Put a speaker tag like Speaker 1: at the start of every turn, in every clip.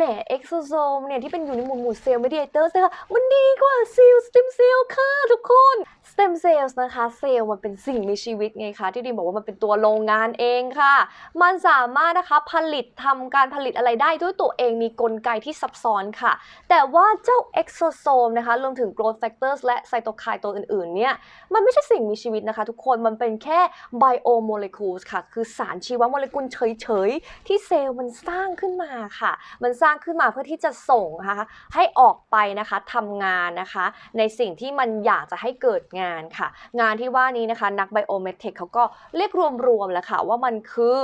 Speaker 1: แหมเอ็กโซโซมเนี่ยที่เป็นอยู่ในหมู่หมู่เซลล์เมดิเอเตอร์นะคะมันดีกว่าเซลล์สเต็มเซลล์ค่ะทุกคนสเต็มเซลล์นะคะเซลล์มันเป็นสิ่งมีชีวิตไงคะที่ดิมบอกว่ามันเป็นตัวโรงงานเองค่ะ มันสามารถนะคะผลิตทำการผลิตอะไรได้ด้วยตัวเองมีกลไกที่ซับซ้อนค่ะ แต่ว่าเจ้าเอ็กโซโซมนะคะรวมถึง growth factors และไซโตไคน์ตัวอื่นๆเนี่ยมันไม่ใช่สิ่งมีชีวิตนะคะ ทุกคนมันเป็นแค่ biomolecules ค่ะ คือสารชีวโมเลกุลเฉยๆที่เซลล์มันสร้างขึ้นมาค่ะ มันสร้างขึ้นมาเพื่อที่จะส่งนะคะให้ออกไปนะคะทำงานนะคะ ในสิ่งที่มันอยากจะให้เกิดงานค่ะ งานที่ว่านี้นะคะ นักไบโอเมทริกเขาก็เรียกรวมๆแล้วค่ะว่ามันคือ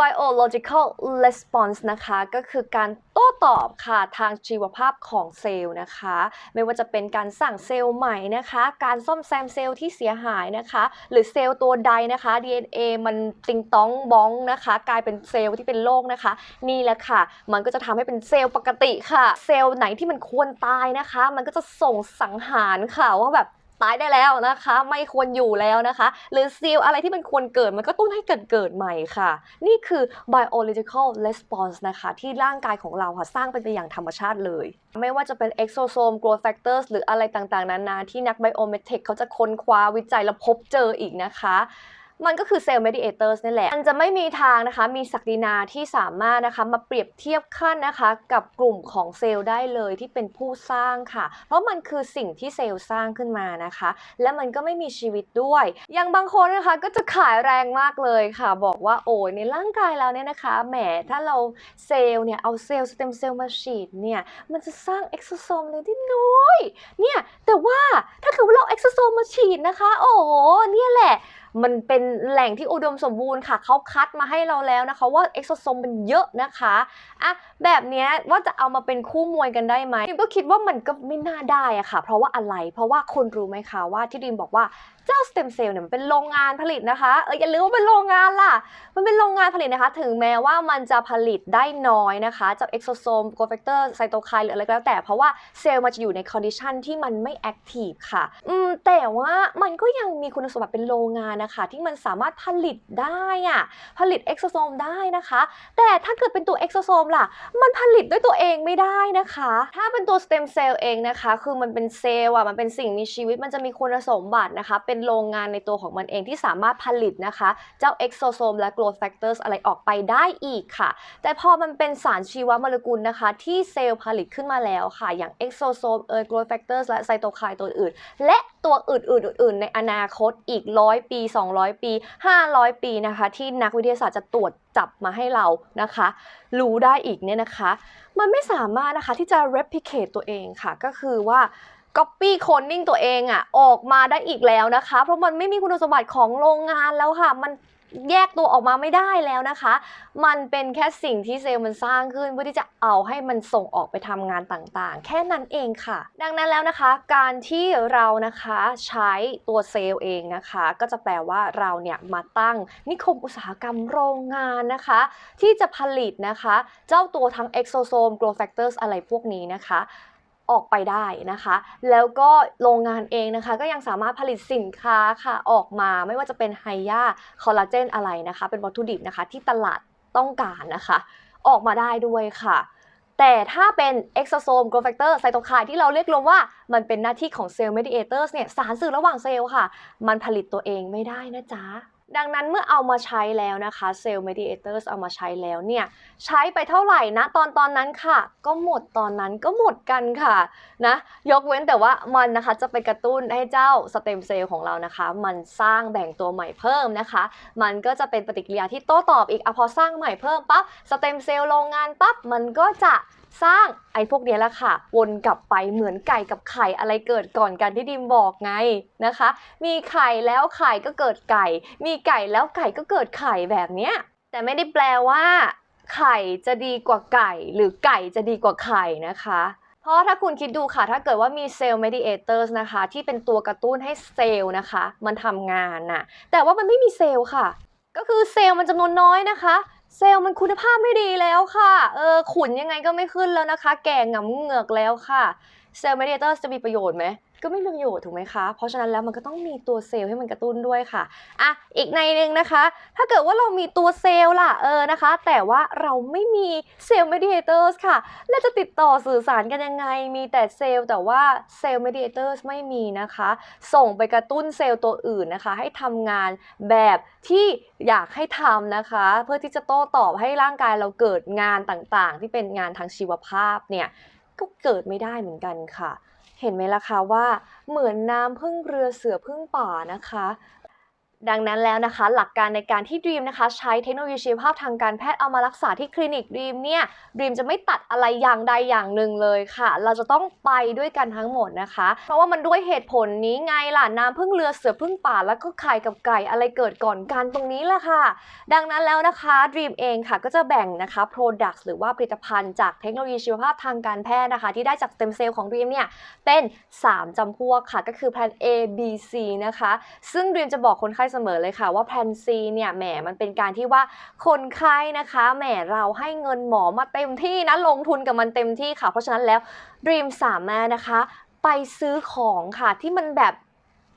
Speaker 1: biological response นะคะก็คือการโต้ตอบค่ะทางชีวภาพของเซลล์นะคะ ไม่ว่าจะเป็นการสร้างเซลล์ใหม่นะคะ การซ่อมแซมเซลล์ที่เสียหายนะคะ หรือเซลล์ตัวใดนะคะ DNA มันติงต้องบ้องนะคะ กลายเป็นเซลล์ที่เป็นโรคนะคะ นี่แหละค่ะ มันก็จะทำให้เป็นเซลล์ปกติค่ะ เซลล์ไหนที่มันควรตายนะคะ มันก็จะส่งสังหารค่ะว่าแบบ ตายได้แล้วนะคะ ไม่ควรอยู่แล้วนะคะ หรือเซลล์อะไรที่มันควรเกิดมันก็ต้องให้เกิดเกิดใหม่ค่ะ นี่คือ biological response นะคะ ที่ร่างกายของเราค่ะสร้างเป็นไปอย่างธรรมชาติเลย ไม่ว่าจะเป็น exosome growth factors หรืออะไรต่างๆนานาที่นัก biometric เขาจะค้นคว้าวิจัยและพบเจออีกนะคะ มันก็คือเซลล์ mediators นี่แหละ มันจะไม่มีทางนะคะมีศักดินาที่สามารถนะคะมาเปรียบเทียบขั้นนะคะกับกลุ่มของเซลล์ได้เลยที่เป็นผู้สร้างค่ะ เพราะมันคือสิ่งที่เซลล์สร้างขึ้นมานะคะ และมันก็ไม่มีชีวิตด้วยอย่างบางคนนะคะก็จะขายแรงมากเลยค่ะ บอกว่าโอ้ยในร่างกายเราเนี่ยนะคะแหมถ้าเราเซลล์เนี่ยเอาเซลล์สเต็มเซลล์มาฉีดเนี่ยมันจะสร้างเอ็กโซโซมเลยที่น้อยเนี่ยแต่ว่าถ้าเกิดว่าเราเอ็กโซโซมมาฉีดนะคะ โอ้โหเนี่ยแหละ มันเป็นแหล่งที่อุดมสมบูรณ์ค่ะเขาคัดมาให้เราแล้วนะคะ ว่าเอ็กโซโซมมันเยอะนะคะอะแบบนี้ว่าจะเอามาเป็นคู่มวยกันได้ไหมดิมก็คิดว่ามันก็ไม่น่าได้อะค่ะ เพราะว่าอะไรเพราะว่าคุณรู้ไหมคะว่าที่ดิมบอกว่าเจ้าสเต็มเซลล์เนี่ยมันเป็นโรงงานผลิตนะคะเอออย่าลืมว่าเป็นโรงงานล่ะ มันเป็นโรงงานผลิตนะคะ ถึงแม้ว่ามันจะผลิตได้น้อยนะคะจ้าเอ็กโซโซมโกลแฟกเตอร์ไซโตไคน์หรืออะไรก็แล้วแต่เพราะว่าเซลล์มันจะอยู่ในคอนดิชันที่มันไม่แอคทีฟค่ะ อืมแต่ว่ามันก็ยังมีคุณสมบัติเป็นโรงงานนะคะ ที่มันสามารถผลิตได้อะผลิตเอ็กโซโซมได้นะคะ แต่ถ้าเกิดเป็นตัวเอ็กโซโซมล่ะ มันผลิตด้วยตัวเองไม่ได้นะคะ ถ้าเป็นตัวสเต็มเซลล์เองนะคะ คือมันเป็นเซลล์อะมันเป็นสิ่งมีชีวิตมันจะมีคุณสมบัตินะคะ เป็นโรงงานในตัวของมันเองที่สามารถผลิตนะคะ เจ้าเอ็กโซโซมและ growth factors อะไรออกไปได้อีกค่ะ แต่พอมันเป็นสารชีวโมเลกุลนะคะ ที่เซลล์ผลิตขึ้นมาแล้วค่ะ อย่างเอ็กโซโซมเอ่ย growth factors และไซโตไคน์ตัวอื่น และ ตัวอื่นๆอื่นๆในอนาคตอีก100ปี 200 ปี 500 ปีนะคะ ที่นักวิทยาศาสตร์จะตรวจจับมาให้เรานะคะ รู้ได้อีกเนี่ยนะคะ มันไม่สามารถนะคะที่จะ replicate ตัวเองค่ะ ก็คือว่า copy cloning ตัวเองอะออกมาได้อีกแล้วนะคะ เพราะมันไม่มีคุณสมบัติของโรงงานแล้วค่ะมัน แยกตัวออกมาไม่ได้แล้วนะคะ มันเป็นแค่สิ่งที่เซลล์มันสร้างขึ้นเพื่อที่จะเอาให้มันส่งออกไปทำงานต่างๆ แค่นั้นเองค่ะ ดังนั้นแล้วนะคะ การที่เรานะคะใช้ตัวเซลล์เองนะคะ ก็จะแปลว่าเราเนี่ยมาตั้งนิคมอุตสาหกรรมโรงงานนะคะ ที่จะผลิตนะคะ เจ้าตัวทั้ง exosome growth factors อะไรพวกนี้นะคะ ออกไปได้นะคะ แล้วก็โรงงานเองนะคะ ก็ยังสามารถผลิตสินค้าค่ะออกมาไม่ว่าจะเป็นไฮยาคอลลาเจนอะไรนะคะ เป็นวัตถุดิบนะคะ ที่ตลาดต้องการนะคะ ออกมาได้ด้วยค่ะแต่ถ้าเป็น exosome growth factor ไซโตไคน์ที่เราเรียกรวมว่ามันเป็นหน้าที่ของเซลล์ mediators เนี่ยสารสื่อระหว่างเซลล์ค่ะ มันผลิตตัวเองไม่ได้นะจ๊ะ ดังนั้นเมื่อเอามาใช้แล้วนะคะเซลล์ mediators เอามาใช้แล้วเนี่ยใช้ไปเท่าไหร่นะตอนตอนนั้นค่ะ ก็หมดตอนนั้นก็หมดกันค่ะนะยกเว้นแต่ว่ามันนะคะจะไปกระตุ้นให้เจ้าสเต็มเซลล์ของเรานะคะ มันสร้างแบ่งตัวใหม่เพิ่มนะคะ มันก็จะเป็นปฏิกิริยาที่โต้ตอบอีกอพอสร้างใหม่เพิ่มปั๊บสเต็มเซลล์โรงงานปั๊บมันก็จะ สร้างไอ้พวกนี้แหละค่ะ วนกลับไปเหมือนไก่กับไข่อะไรเกิดก่อนกันที่ดิมบอกไงนะคะ มีไข่แล้วไข่ก็เกิดไก่ มีไก่แล้วไก่ก็เกิดไข่แบบเนี้ยแต่ไม่ได้แปลว่า ไข่จะดีกว่าไก่ หรือไก่จะดีกว่าไข่นะคะเพราะถ้าคุณคิดดูค่ะ ถ้าเกิดว่ามีเซลล์ mediators นะคะ ที่เป็นตัวกระตุ้นให้เซลล์นะคะ มันทำงานน่ะ แต่ว่ามันไม่มีเซลล์ค่ะ ก็คือเซลล์มันจำนวนน้อยนะคะ เซลล์มันคุณภาพไม่ดีแล้วค่ะ เออขุนยังไงก็ไม่ขึ้นแล้วนะคะ แก่งำเหงือกแล้วค่ะเซลล์มีเดเตอร์จะมีประโยชน์ไหม ก็ไม่มีประโยชน์ถูกไหมคะ เพราะฉะนั้นแล้วมันก็ต้องมีตัวเซลล์ให้มันกระตุ้นด้วยค่ะอะอีกในหนึ่งนะคะ ถ้าเกิดว่าเรามีตัวเซลล์ล่ะเออนะคะ แต่ว่าเราไม่มีเซลล์ mediators ค่ะ แล้วจะติดต่อสื่อสารกันยังไง มีแต่เซลล์แต่ว่าเซลล์ mediators ไม่มีนะคะ ส่งไปกระตุ้นเซลล์ตัวอื่นนะคะ ให้ทำงานแบบที่อยากให้ทำนะคะ เพื่อที่จะโต้ตอบให้ร่างกายเราเกิดงานต่างๆ ที่เป็นงานทางชีวภาพเนี่ยก็เกิดไม่ได้เหมือนกันค่ะ เห็นไหมล่ะคะว่าเหมือนน้ำพึ่งเรือเสือพึ่งป่านะคะ ดังนั้นแล้วนะคะ หลักการในการที่ Dream นะคะ ใช้เทคโนโลยีชีวภาพทางการแพทย์เอามารักษาที่คลินิก Dream เนี่ย Dream จะไม่ตัดอะไรอย่างใดอย่างหนึ่งเลยค่ะ เราจะต้องไปด้วยกันทั้งหมดนะคะ เพราะว่ามันด้วยเหตุผลนี้ไงล่ะน้ำพึ่งเรือเสือพึ่งป่าแล้วก็ไข่กับไก่อะไรเกิดก่อนกันตรงนี้แหละค่ะ ดังนั้นแล้วนะคะ Dream เองค่ะก็จะแบ่งนะคะ Products หรือว่าผลิตภัณฑ์จากเทคโนโลยีชีวภาพทางการแพทย์นะคะ ที่ได้จากสเต็มเซลล์ของ Dream เนี่ยเป็น 3จำพวกค่ะก็คือแพลน A B C นะคะ ซึ่ง Dream จะบอกคนไข้เสมอเลยค่ะว่าแพลน C เนี่ยแหมมันเป็นการที่ว่าคนไข้นะคะแหมเราให้เงินหมอมาเต็มที่นะลงทุนกับมันเต็มที่ค่ะ เพราะฉะนั้นแล้ว Dream สามแม่นะคะ ไปซื้อของค่ะที่มันแบบ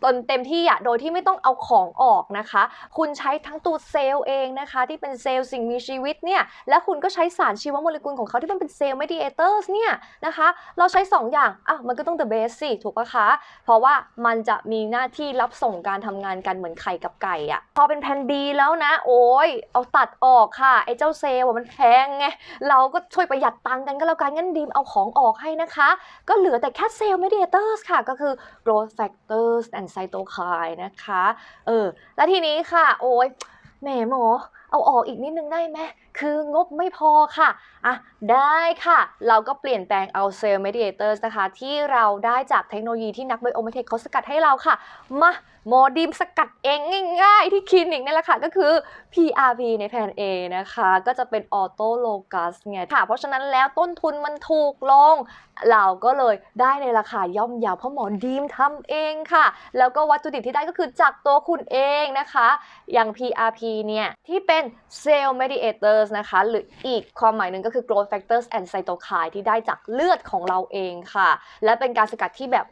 Speaker 1: ตนเต็มที่อะโดยที่ไม่ต้องเอาของออกนะคะ คุณใช้ทั้งตัวเซลล์เองนะคะ ที่เป็นเซลล์สิ่งมีชีวิตเนี่ยและคุณก็ใช้สารชีวโมเลกุลของเขาที่มันเป็นเซลล์ mediators เนี่ยนะคะ เราใช้ 2 อย่างอะมันก็ต้อง the best สิถูกปะคะ เพราะว่ามันจะมีหน้าที่รับส่งการทำงานกันเหมือนไข่กับไก่อะพอเป็นแผ่นดีแล้วนะ โอ้ยเอาตัดออกค่ะไอ้เจ้าเซลล์มันแพงไงเราก็ช่วยประหยัดตังค์กันก็แล้วกันงั้นดีมเอาของออกให้นะคะ ก็เหลือแต่แค่เซลล์ mediators ค่ะก็คือ growth factors and ไซโตไคน์นะคะ เออ แล้วทีนี้ค่ะ โอ้ยแหมหมอ เอาออกอีกนิดนึงได้ไหมคืองบไม่พอค่ะ อะ ได้ค่ะ เราก็เปลี่ยนแปลงเอาเซลล์เมดิเอเตอร์นะคะ ที่เราได้จากเทคโนโลยีที่นักไบโอเมเทคเขาสกัดให้เราค่ะ มา โมดีมสกัดเองง่ายๆ ที่คลินิกนี่แหละค่ะ ก็คือ PRP ในแผน A นะคะ ก็จะเป็นออโตโลกัสไงค่ะ เพราะฉะนั้นแล้วต้นทุนมันถูกลง เราก็เลยได้ในราคาย่อมเยาวเพราะหมอดีมทำเองค่ะ แล้วก็วัตถุดิบที่ได้ก็คือจากตัวคุณเองนะคะ อย่าง PRP เนี่ยที่เป็น Cell Mediators นะคะ หรืออีกความหมายหนึ่งก็คือ Growth Factors and Cytokine ที่ได้จากเลือดของเราเองค่ะ และเป็นการสกัดที่แบบ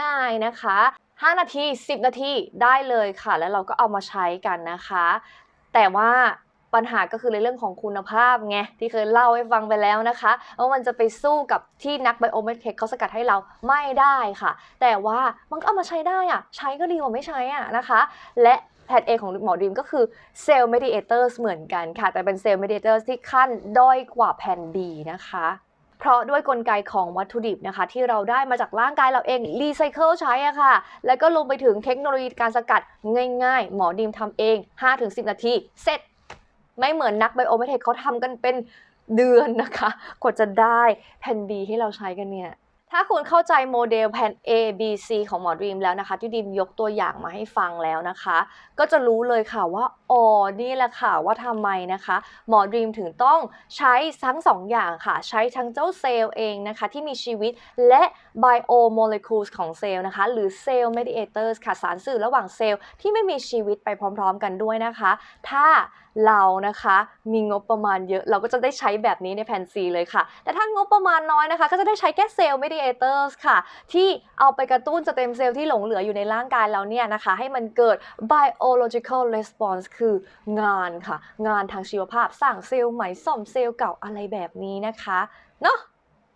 Speaker 1: ง่ายๆนะคะ 5 นาที 10 นาทีได้เลยค่ะ แล้วเราก็เอามาใช้กันนะคะ แต่ว่าปัญหาก็คือในเรื่องของคุณภาพไงที่เคยเล่าให้ฟังไปแล้วนะคะว่ามันจะไปสู้กับที่นักไบโอเมเทคเขาสกัดให้เราไม่ได้ค่ะ แต่ว่ามันก็เอามาใช้ได้อะใช้ก็ดีกว่าไม่ใช้อะนะคะ และแพท A ของหมอดีมก็คือเซลล์ mediators เหมือนกันค่ะ แต่เป็นเซลล์ mediators ที่ขั้นด้อยกว่าแผ่น B นะคะ เพราะด้วยกลไกของวัตถุดิบนะคะ ที่เราได้มาจากร่างกายเราเองรีไซเคิลใช้อะค่ะ แล้วก็ลงไปถึงเทคโนโลยีการสกัดง่ายๆ หมอดิมทำเอง 5-10 นาที เสร็จ ไม่เหมือนนักไบโอเมเทคเขาทำกันเป็นเดือนนะคะกว่าจะได้แผ่น B ให้เราใช้กันเนี่ย ถ้าคุณเข้าใจโมเดลแผน A B C ของหมอดีมแล้วนะคะ ที่ดีมยกตัวอย่างมาให้ฟังแล้วนะคะ ก็จะรู้เลยค่ะว่าอ๋อนี่แหละค่ะว่าทำไมนะคะ หมอดีมถึงต้องใช้ทั้งสองอย่างค่ะ ใช้ทั้งเจ้าเซลล์เองนะคะ ที่มีชีวิตและ biomolecules ของเซลล์นะคะ หรือ cell mediators ค่ะ สารสื่อระหว่างเซลล์ที่ไม่มีชีวิตไปพร้อม ๆ กันด้วยนะคะ ถ้าเรานะคะมีงบประมาณเยอะเราก็จะได้ใช้แบบนี้ในแผน C เลยค่ะ แต่ถ้างบประมาณน้อยนะคะ ก็จะได้ใช้แค่เซลล์ mediators ค่ะ ที่เอาไปกระตุ้นสเต็มเซลล์ที่หลงเหลืออยู่ในร่างกายเราเนี่ยนะคะ ให้มันเกิด biological response คืองานค่ะ งานทางชีวภาพสร้างเซลล์ใหม่ซ่อมเซลล์เก่าอะไรแบบนี้นะคะเนาะ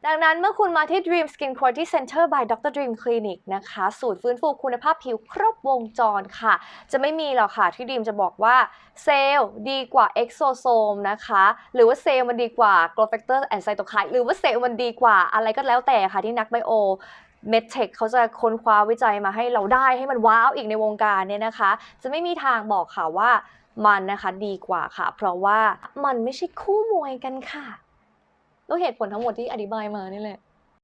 Speaker 1: ดังนั้นเมื่อคุณมาที่ Dream Skin Quality Center by Dr. Dream Clinic นะคะศูนย์ฟื้นฟูคุณภาพผิวครบวงจรค่ะ จะไม่มีหรอกค่ะที่ดีมจะบอกว่าเซลล์ดีกว่า exosome นะคะ หรือว่าเซลล์มันดีกว่า growth factor and cytokine หรือว่าเซลล์มันดีกว่าอะไรก็แล้วแต่ค่ะที่นักไบโอ medtech เขาจะค้นคว้าวิจัยมาให้เราได้ให้มันว้าวอีกในวงการเนี่ยนะคะ จะไม่มีทางบอกค่ะว่ามันนะคะดีกว่าค่ะ เพราะว่ามันไม่ใช่คู่มวยกันค่ะ ด้วยเหตุผลทั้งหมดที่อธิบายมานี่แหละ